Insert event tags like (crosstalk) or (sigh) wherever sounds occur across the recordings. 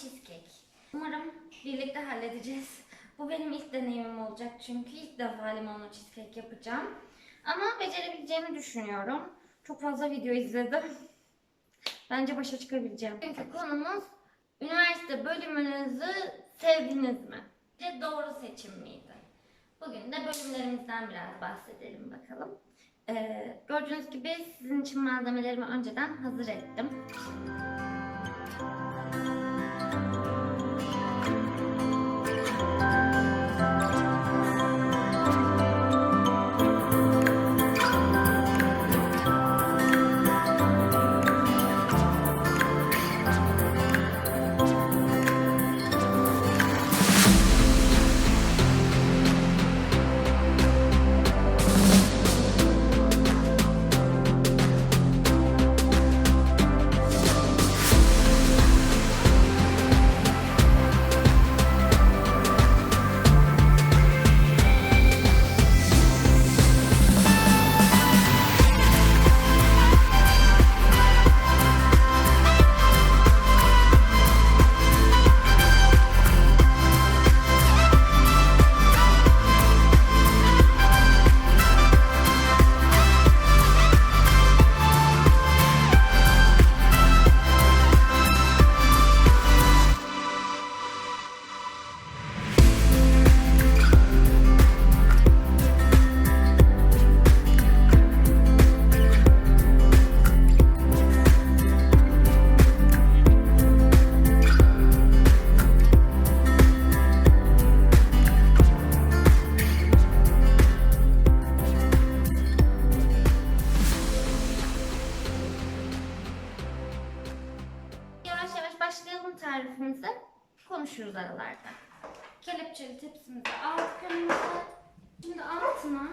cheesecake. Umarım birlikte halledeceğiz. Bu benim ilk deneyimim olacak çünkü ilk defa limonlu cheesecake yapacağım. Ama becerebileceğimi düşünüyorum. Çok fazla video izledim. Bence başa çıkabileceğim. Bugünkü konumuz üniversite bölümünüzü sevdiniz mi? Ve doğru seçim miydi? Bugün de bölümlerimizden biraz bahsedelim bakalım. Ee, gördüğünüz gibi sizin için malzemelerimi önceden hazır ettim. Konuşuruz aralarda. Kelepçeli tepsimizi aldık önümüze. Şimdi altına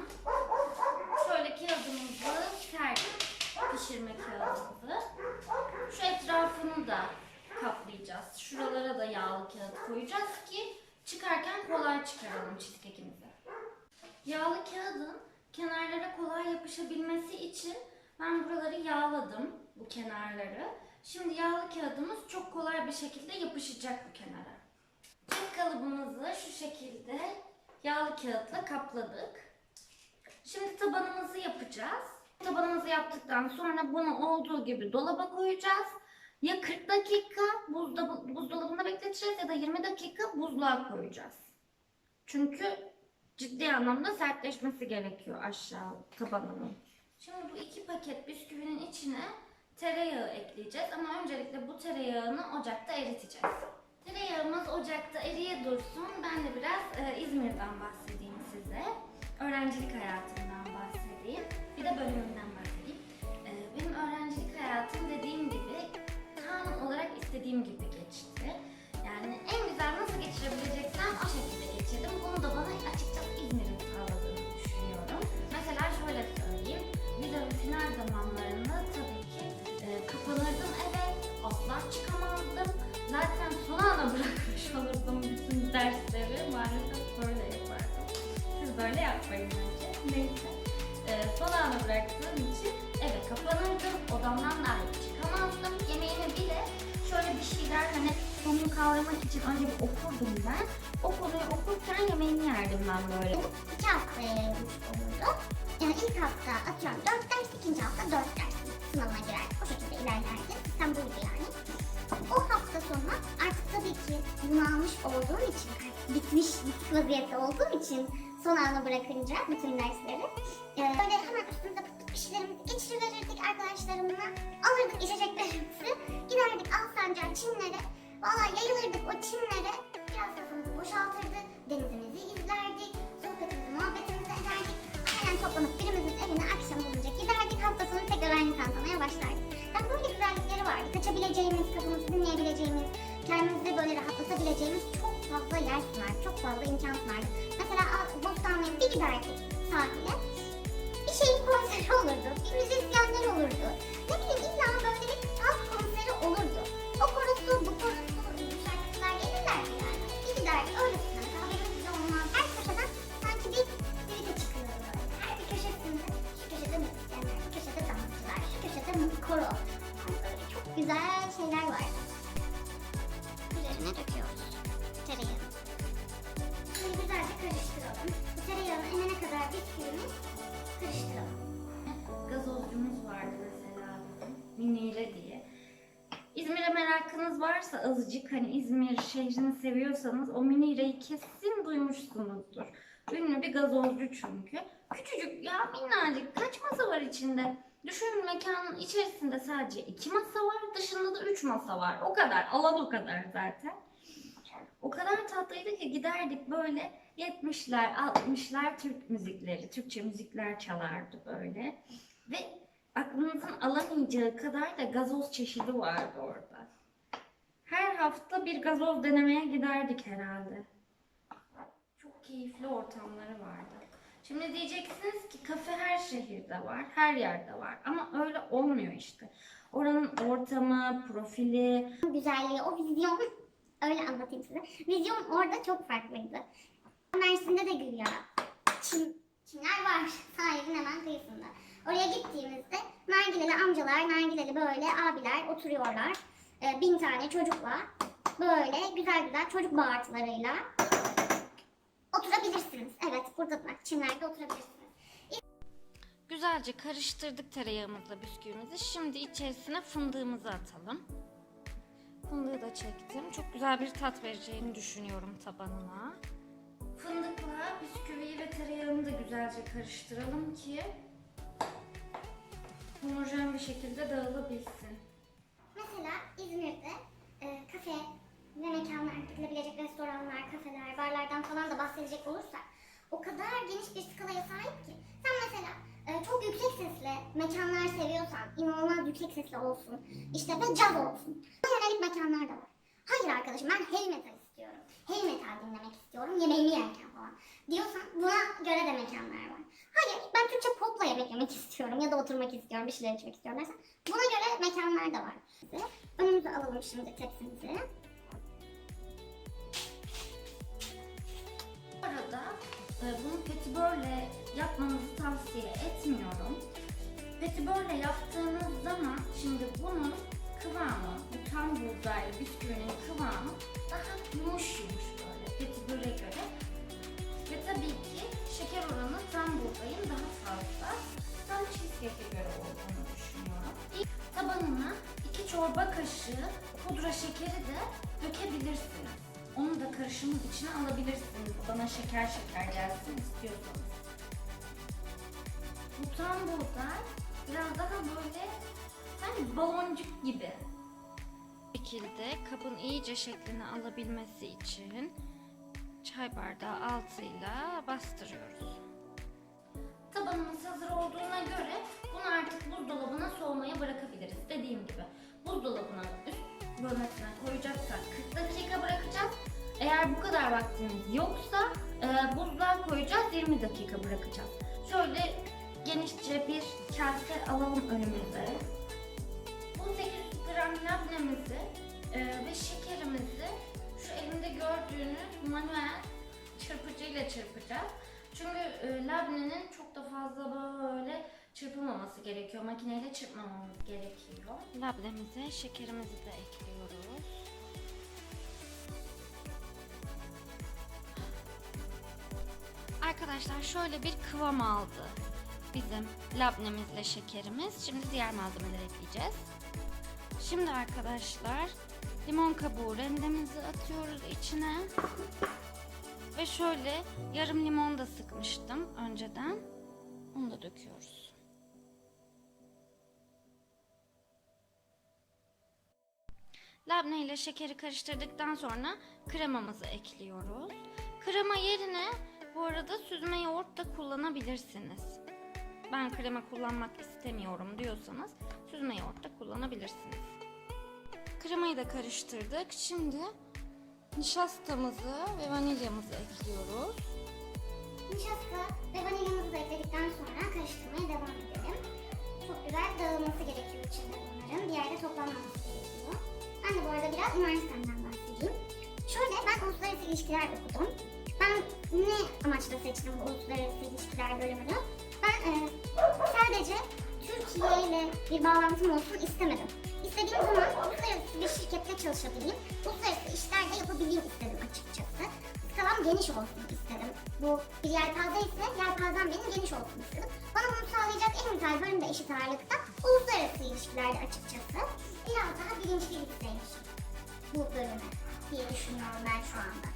şöyle kağıdımızı serdik. Pişirme kağıdımızı. Şu etrafını da kaplayacağız. Şuralara da yağlı kağıt koyacağız ki çıkarken kolay çıkaralım cheesecake'imizi. Yağlı kağıdın kenarlara kolay yapışabilmesi için ben buraları yağladım bu kenarları. Şimdi yağlı kağıdımız çok kolay bir şekilde yapışacak bu kenara. Kek kalıbımızı şu şekilde yağlı kağıtla kapladık. Şimdi tabanımızı yapacağız. Tabanımızı yaptıktan sonra bunu olduğu gibi dolaba koyacağız. Ya 40 dakika buzdolabında bekleteceğiz ya da 20 dakika buzluğa koyacağız. Çünkü ciddi anlamda sertleşmesi gerekiyor aşağı tabanının. Şimdi bu iki paket bisküvinin içine tereyağı ekleyeceğiz ama öncelikle bu tereyağını ocakta eriteceğiz. Ocakta eriye dursun. Ben de biraz e, İzmir'den bahsedeyim size. Öğrencilik hayatımdan bahsedeyim. Bir de bölümümden bahsedeyim. E, benim öğrencilik hayatım dediğim gibi tam olarak istediğim gibi geçti. Yani en güzel nasıl geçirebileceksem o şekilde geçirdim. Bunu da bana açıkçası İzmir'in sağladığını düşünüyorum. Mesela şöyle söyleyeyim. Vizenin final zamanlarında tabii ki e, kapanırdım eve. Asla çıkamazdım. Zaten son ana bırakmış olurdum bütün dersleri. Maalesef böyle yapardım. Siz böyle yapmayın bence. Neyse. E, son ana bıraktığım için eve kapanırdım. Odamdan dahi çıkamazdım. Yemeğimi bile şöyle bir şeyler hani sonunu kavramak için önce bir okurdum ben. O konuyu okurken yemeğimi yerdim ben böyle. İki haftaya yayılmış olurdu. Yani ilk hafta atıyorum dört ders, ikinci hafta dört ders sınavına girer. O şekilde ilerlerdi. Sistem buydu yani. Hafta sonu artık tabii ki bunalmış olduğum için, bitmiş, bitik vaziyette olduğum için son ana bırakınca bütün dersleri e, böyle hemen üstümüze pıt pıt bir şeylerimizi geçiriverirdik arkadaşlarımla. Alırdık içeceklerimizi, giderdik Alsancak Çimlere. Valla yayılırdık o çimlere. Biraz kafamızı boşaltırdık, denizimizi izlerdik, sohbetimizi, muhabbetimizi ederdik. Aynen toplanıp birimizin evine akşam olunca giderdik. Hafta sonu tekrar aynı tantanaya başlardık. Vardı. Kaçabileceğimiz, kafamızı dinleyebileceğimiz, kendimizi böyle rahatlatabileceğimiz çok fazla yer sunardı. Çok fazla imkan sunardı. Mesela Bostanlı'ya bir giderdik sahile. Bir şeyin konseri olurdu. Bir müzisyenler olurdu. Ne bileyim illa böyle bir azıcık hani İzmir şehrini seviyorsanız o Minire'yi kesin duymuşsunuzdur. Ünlü bir gazozcu çünkü. Küçücük ya minnacık kaç masa var içinde? Düşünün mekanın içerisinde sadece iki masa var, dışında da üç masa var. O kadar, alan o kadar zaten. O kadar tatlıydı ki giderdik böyle 70'ler, 60'lar Türk müzikleri, Türkçe müzikler çalardı böyle. Ve aklınızın alamayacağı kadar da gazoz çeşidi vardı orada. Her hafta bir gazoz denemeye giderdik herhalde. Çok keyifli ortamları vardı. Şimdi diyeceksiniz ki kafe her şehirde var, her yerde var. Ama öyle olmuyor işte. Oranın ortamı, profili, güzelliği, o vizyon öyle anlatayım size. Vizyon orada çok farklıydı. Mersin'de de Gülyara. Çin, Çinler var (laughs) sahilin hemen kıyısında. Oraya gittiğimizde nargileli amcalar, nargileli böyle abiler oturuyorlar. Ee, bin tane çocukla böyle güzel güzel çocuk bağırtılarıyla oturabilirsiniz. Evet burada bak Çinler'de oturabilirsiniz. Güzelce karıştırdık tereyağımızla bisküvimizi. Şimdi içerisine fındığımızı atalım. Fındığı da çektim. Çok güzel bir tat vereceğini düşünüyorum tabanına. Fındıkla bisküviyi ve tereyağını da güzelce karıştıralım ki homojen bir şekilde dağılabilsin. Mesela İzmir'de e, kafe ve mekanlar, gidilebilecek restoranlar, kafeler, barlardan falan da bahsedecek olursak o kadar geniş bir skalaya sahip ki. Sen mesela e, çok yüksek sesli mekanlar seviyorsan, inanılmaz yüksek sesli olsun, işte ve caz olsun. Bu yönelik mekanlar da var. Hayır arkadaşım ben heavy metal istiyorum. Heavy metal dinlemek istiyorum yemeğimi yerken falan. Diyorsan buna göre de mekanlar var. Hayır ben Türkçe popla yemek yemek istiyorum ya da oturmak istiyorum, bir şeyler içmek istiyorum dersen buna göre mekanlar da var. Önümüze alalım şimdi tepsimizi. Bu arada e, bunu petibörle yapmanızı tavsiye etmiyorum. Petibörle yaptığınız zaman şimdi bunun kıvamı, bu tam buğdaylı bisküvinin kıvamı daha yumuş yumuş böyle petiböre göre. Fazla. Tam cheesecake'e göre olduğunu düşünüyorum. İlk tabanına iki çorba kaşığı pudra şekeri de dökebilirsiniz. Onu da karışımın içine alabilirsiniz. Bana şeker şeker gelsin istiyorsanız. Bu tam buğday biraz daha böyle hani baloncuk gibi. Bu şekilde kabın iyice şeklini alabilmesi için çay bardağı altıyla bastırıyoruz. Tabanımız hazır olduğuna göre bunu artık buzdolabına soğumaya bırakabiliriz. Dediğim gibi buzdolabına üst bölmesine koyacaksak 40 dakika bırakacağız. Eğer bu kadar vaktimiz yoksa e, buzluğa koyacağız 20 dakika bırakacağız. Şöyle genişçe bir kase alalım önümüze. Bu 800 gram labnemizi e, ve şekerimizi şu elimde gördüğünüz manuel çırpıcıyla çırpacağız. Çünkü e, labnenin çok fazla böyle çırpılmaması gerekiyor. Makineyle çırpmamamız gerekiyor. Labnemize şekerimizi de ekliyoruz. Arkadaşlar şöyle bir kıvam aldı bizim labnemizle şekerimiz. Şimdi diğer malzemeleri ekleyeceğiz. Şimdi arkadaşlar limon kabuğu rendemizi atıyoruz içine. Ve şöyle yarım limon da sıkmıştım önceden. Onu da döküyoruz. Labne ile şekeri karıştırdıktan sonra kremamızı ekliyoruz. Krema yerine bu arada süzme yoğurt da kullanabilirsiniz. Ben krema kullanmak istemiyorum diyorsanız süzme yoğurt da kullanabilirsiniz. Kremayı da karıştırdık. Şimdi nişastamızı ve vanilyamızı ekliyoruz. Nişasta ve vanilyamızı ekledikten sonra karıştırmaya devam edelim. Çok güzel dağılması gerekiyor içinde bunların. Bir yerde toplanmaması gerekiyor. Ben de bu arada biraz üniversitemden bahsedeyim. Şöyle ben uluslararası ilişkiler okudum. Ben ne amaçla seçtim bu uluslararası ilişkiler bölümünü? Ben e, sadece Türkiye ile bir bağlantım olsun istemedim. İstediğim zaman uluslararası bir şirkette çalışabileyim, uluslararası işler de yapabileyim istedim açıkçası. Skalam geniş olsun istedim. Bu bir yelpaze ise yelpazem benim geniş olsun istedim. Bana bunu sağlayacak en güzel bölüm de eşit ağırlıkta uluslararası ilişkilerdi açıkçası. Biraz daha bilinçlilik sevmişim. bu bölüme diye düşünüyorum ben şu anda.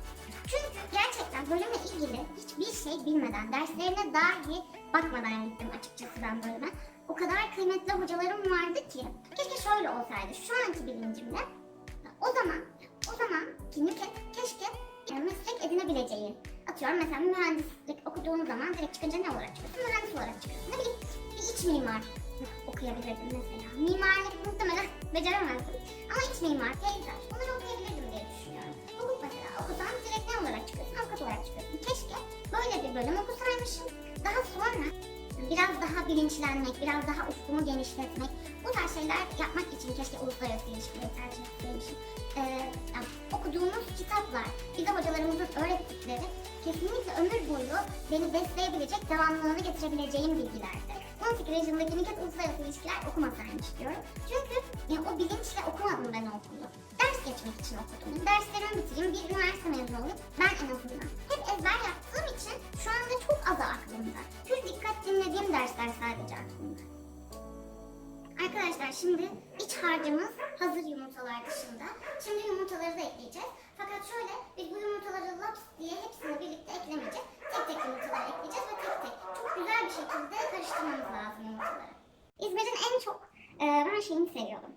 Çünkü gerçekten bölümle ilgili hiçbir şey bilmeden, derslerine dahi bakmadan gittim açıkçası ben bölüme. O kadar kıymetli hocalarım vardı ki. Keşke şöyle olsaydı. Şu anki bilincimle o zaman, o zaman ki keşke e, meslek edinebileceğin. Atıyorum mesela mühendislik okuduğun zaman direkt çıkınca ne olarak çıkıyorsun? Mühendis olarak çıkıyorsun. Ne bileyim bir iç mimar okuyabilirdim mesela. Mimarlık muhtemelen beceremezdim. Ama iç mimar, peyzaj bunları okuyabilirdim diye düşünüyorum. Hukuk mesela okusan direkt ne olarak çıkıyorsun? Avukat olarak çıkıyorsun. Keşke böyle bir bölüm okusaymışım. Daha sonra biraz daha bilinçlenmek, biraz daha ufkumu genişletmek, bu tarz şeyler yapmak için keşke uluslararası ilişkileri tercih boyu beni besleyebilecek, devamlılığını getirebileceğim bilgilerdi. 18 yaşındaki Niket Uluslararası İlişkiler okumasaymış diyorum. Çünkü yani o bilinçle okumadım ben o okulu. Ders geçmek için okudum. Derslerimi bitireyim, bir üniversite mezunu olayım. Ben en azından hep ezber yaptığım için şu anda çok az aklımda. Pür dikkat dinlediğim dersler sadece aklımda. Arkadaşlar şimdi iç harcımız hazır yumurtalar dışında. Şimdi yumurtaları da ekleyeceğiz. Fakat şöyle biz bu yumurtaları laps diye hepsini birlikte eklemeyeceğiz. Tek tek yumurtaları ekleyeceğiz ve tek tek çok güzel bir şekilde karıştırmamız lazım yumurtaları. İzmir'in en çok e, ben şeyini seviyordum.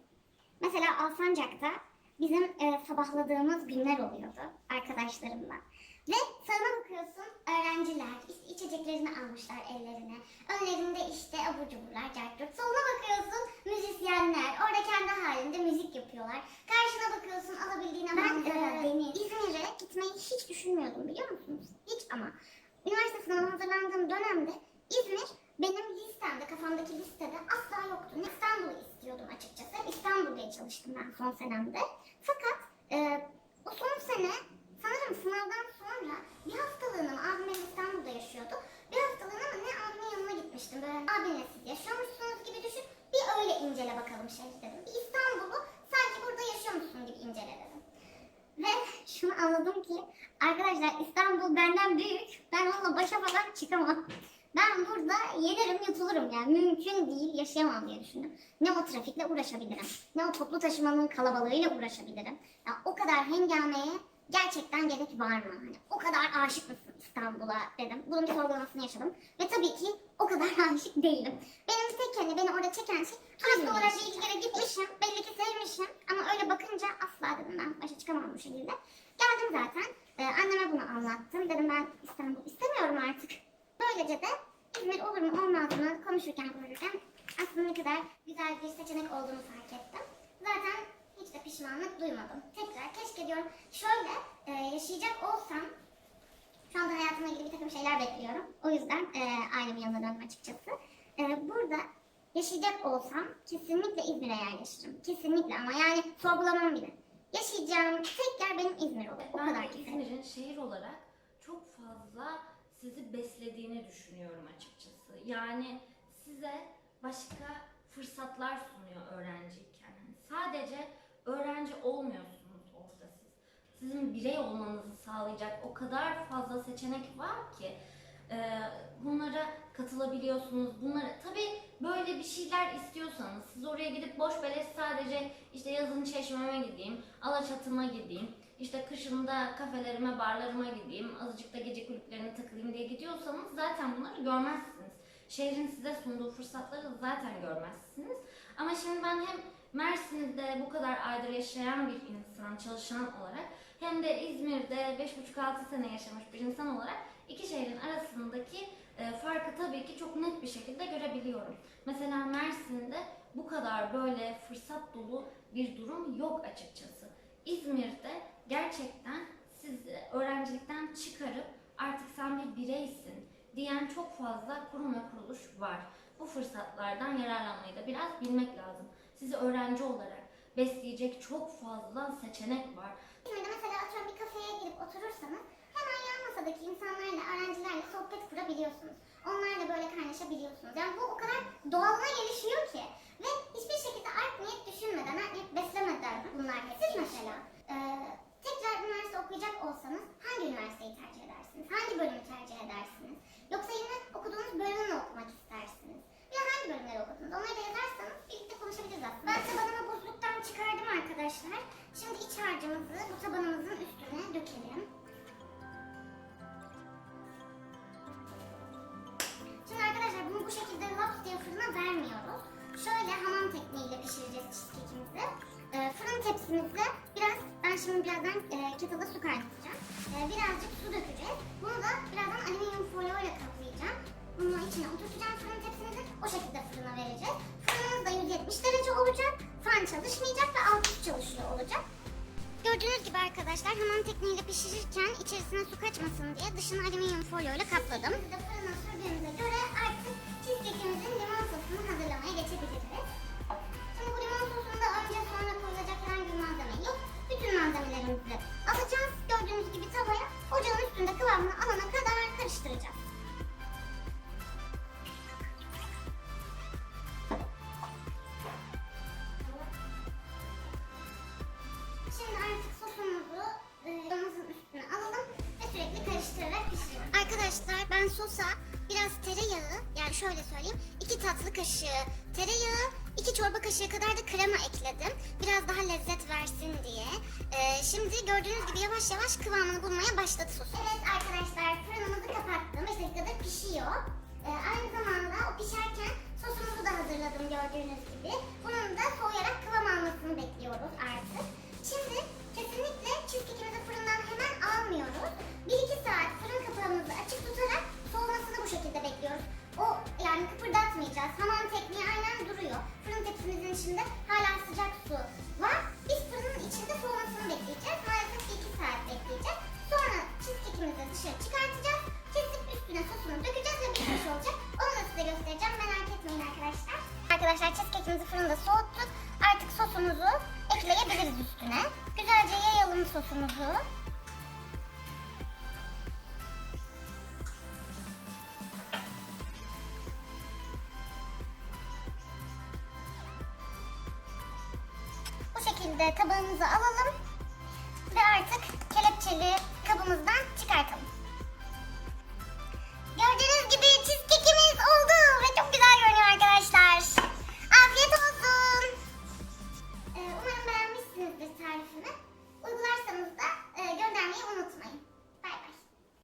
Mesela Alsancak'ta bizim e, sabahladığımız günler oluyordu arkadaşlarımla. Ve sağına bakıyorsun öğrenciler işte içeceklerini almışlar ellerine. Önlerinde işte abur cuburlar, cartçurt. Soluna bakıyorsun müzisyenler orada kendi halinde müzik yapıyorlar. Karşına bakıyorsun alabildiğine ben e, deniz. İzmir'e gitmeyi hiç düşünmüyordum biliyor musunuz? Hiç ama. Üniversite sınavına hazırlandığım dönemde İzmir benim listemde, kafamdaki listede asla yoktu. İstanbul'u istiyordum açıkçası. Hep İstanbul'da çalıştım ben son senemde. Fakat e, o son sene sanırım sınavdan sonra bir haftalığına abim İstanbul'da yaşıyordu. Bir haftalığına ne abimin yanına gitmiştim. Böyle abinle siz yaşıyormuşsunuz gibi düşün. Bir öyle incele bakalım şehir dedim. Bir İstanbul'u sanki burada yaşıyormuşsun gibi incele dedim. Ve şunu anladım ki arkadaşlar İstanbul benden büyük. Ben onunla başa falan çıkamam. Ben burada yenirim yutulurum yani mümkün değil yaşayamam diye düşündüm. Ne o trafikle uğraşabilirim, ne o toplu taşımanın kalabalığıyla uğraşabilirim. Ya o kadar hengameye gerçekten gerek var mı? Hani o kadar aşık mısın İstanbul'a dedim. Bunun bir sorgulamasını yaşadım. Ve tabii ki o kadar (laughs) aşık değilim. Benim tek hani beni orada çeken şey hasta olarak bir iki kere gitmişim. Belli ki sevmişim. Ama öyle bakınca asla dedim ben başa çıkamam bu şekilde. Geldim zaten. Ee, anneme bunu anlattım. Dedim ben İstanbul istemiyorum artık. Böylece de İzmir olur mu olmaz mı konuşurken konuşurken aslında ne kadar güzel bir seçenek olduğunu fark ettim. Zaten hiç de pişmanlık duymadım. Tekrar keşke diyorum şöyle e, yaşayacak olsam şu anda hayatımla ilgili bir takım şeyler bekliyorum. O yüzden e, ailemin yanına döndüm açıkçası. E, burada yaşayacak olsam kesinlikle İzmir'e yerleşirim. Kesinlikle ama yani sorgulamam bile. Yaşayacağım tek yer benim İzmir olur. O Ben kadar kesin. İzmir'in şehir olarak çok fazla sizi beslediğini düşünüyorum açıkçası. Yani size başka fırsatlar sunuyor öğrenciyken. Hani sadece öğrenci olmuyorsunuz orada siz. Sizin birey olmanızı sağlayacak o kadar fazla seçenek var ki e, bunlara katılabiliyorsunuz. Bunlara tabii böyle bir şeyler istiyorsanız siz oraya gidip boş beleş sadece işte yazın çeşmeme gideyim, Alaçatı'ma gideyim, işte kışında kafelerime, barlarıma gideyim, azıcık da gece kulüplerine takılayım diye gidiyorsanız zaten bunları görmezsiniz. Şehrin size sunduğu fırsatları zaten görmezsiniz. Ama şimdi ben hem Mersin'de bu kadar aydır yaşayan bir insan, çalışan olarak hem de İzmir'de 5,5-6 sene yaşamış bir insan olarak iki şehrin arasındaki e, farkı tabii ki çok net bir şekilde görebiliyorum. Mesela Mersin'de bu kadar böyle fırsat dolu bir durum yok açıkçası. İzmir'de gerçekten sizi öğrencilikten çıkarıp artık sen bir bireysin diyen çok fazla kurum ve kuruluş var. Bu fırsatlardan yararlanmayı da biraz bilmek lazım. Sizi öğrenci olarak besleyecek çok fazla seçenek var. İzmir'de mesela atıyorum bir kafeye girip oturursanız hemen yan masadaki insanlarla, öğrencilerle sohbet kurabiliyorsunuz. Onlarla böyle kaynaşabiliyorsunuz. Yani bu o kadar doğalına gelişiyor ki. Ve hiçbir şekilde art niyet düşünmeden, art niyet beslemeden fırın tepsimize biraz, ben şimdi birazdan e, kettle'da su kaynatacağım. Ee, birazcık su dökeceğiz. Bunu da birazdan alüminyum folyo ile kaplayacağım. Bunu içine oturtacağım fırın tepsimizi. O şekilde fırına vereceğiz. Fırınımız da 170 derece olacak. Fan çalışmayacak ve alt üst çalışıyor olacak. Gördüğünüz gibi arkadaşlar hamam tekniğiyle pişirirken içerisine su kaçmasın diye dışını alüminyum folyo ile kapladım. Biz de fırına sürdüğümüze göre şöyle söyleyeyim iki tatlı kaşığı tereyağı iki çorba kaşığı kadar da krema ekledim. Biraz daha lezzet versin diye. E, şimdi gördüğünüz gibi yavaş yavaş kıvamını bulmaya başladı sosu. Evet arkadaşlar fırınımızı kapattım. 5 dakikadır pişiyor. E, aynı zamanda o pişerken sosumuzu da hazırladım gördüğünüz gibi. Bunun da soğuyarak kıvam almasını bekliyoruz artık. Şimdi kesinlikle cheesecake'imizi fırından hemen almıyoruz. 1-2 saat fırın kapağımızı açık tutarak soğumasını bu şekilde bekliyoruz. O yani kıpırdatmayacağız. Hamam tekniği aynen duruyor. Fırın tepsimizin içinde hala sıcak su var. Biz fırının içinde soğumasını bekleyeceğiz. Maalesef 2 saat bekleyeceğiz. Sonra cheesecake'imizi dışarı çıkartacağız. Kesip üstüne sosunu dökeceğiz ve bitmiş olacak. Onu da size göstereceğim. Merak etmeyin arkadaşlar. Arkadaşlar cheesecake'imizi fırında soğuttuk. Artık sosumuzu ekleyebiliriz üstüne. Güzelce yayalım sosumuzu. Tabağımıza alalım ve artık kelepçeli.